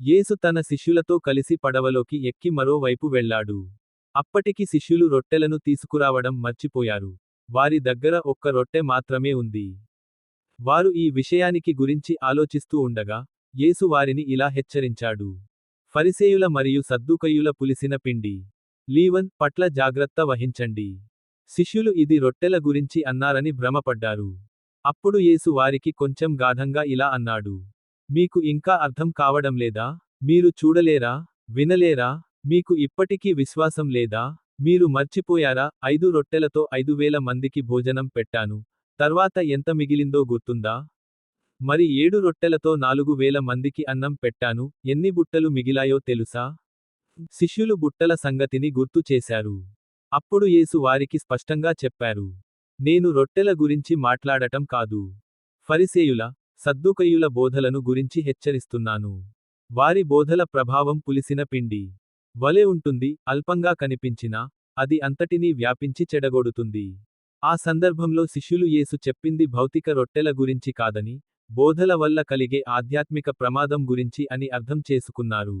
యేసు తన శిష్యులతో కలిసి పడవలోకి ఎక్కి మరోవైపు వెళ్ళాడు. అప్పటికి శిష్యులు రొట్టెలను తీసుకురావడం మర్చిపోయారు. వారి దగ్గర ఒక్క రొట్టె మాత్రమే ఉంది. వారు ఈ విషయానికి గురించి ఆలోచిస్తూ ఉండగా, యేసు వారిని ఇలా హెచ్చరించాడు. ఫరిసేయుల మరియు సద్దుకయ్యుల పులిసిన పిండి. లీవన్ పట్ల జాగ్రత్త వహించండి. శిష్యులు ఇది రొట్టెల గురించి అన్నారని భ్రమపడ్డారు. అప్పుడు యేసు వారికి కొంచెం గాఢంగా ఇలా అన్నాడు. మీకు ఇంకా అర్థం కావడంలేదా? మీరు చూడలేరా? వినలేరా? మీకు ఇప్పటికీ విశ్వాసం లేదా? మీరు మర్చిపోయారా? ఐదు రొట్టెలతో ఐదు వేల మందికి భోజనం పెట్టాను. తర్వాత ఎంత మిగిలిందో గుర్తుందా? మరి ఏడు రొట్టెలతో నాలుగు వేల మందికి అన్నం పెట్టాను. ఎన్ని బుట్టలు మిగిలాయో తెలుసా? శిష్యులు బుట్టల సంగతిని గుర్తు చేశారు. అప్పుడు యేసు వారికి స్పష్టంగా చెప్పారు. నేను రొట్టెల గురించి మాట్లాడటం కాదు. ఫరిసేయుల, సద్దుకయుల బోధలను గురించి హెచ్చరిస్తున్నాను. వారి బోధల ప్రభావం పులిసిన పిండి వలె ఉంటుంది, అల్పంగా కనిపించినా, అది అంతటినీ వ్యాపించి చెడగొడుతుంది. ఆ సందర్భంలో శిష్యులు యేసు చెప్పింది భౌతిక రొట్టెల గురించి కాదని, బోధల వల్ల కలిగే ఆధ్యాత్మిక ప్రమాదం గురించి అని అర్థం చేసుకున్నారు.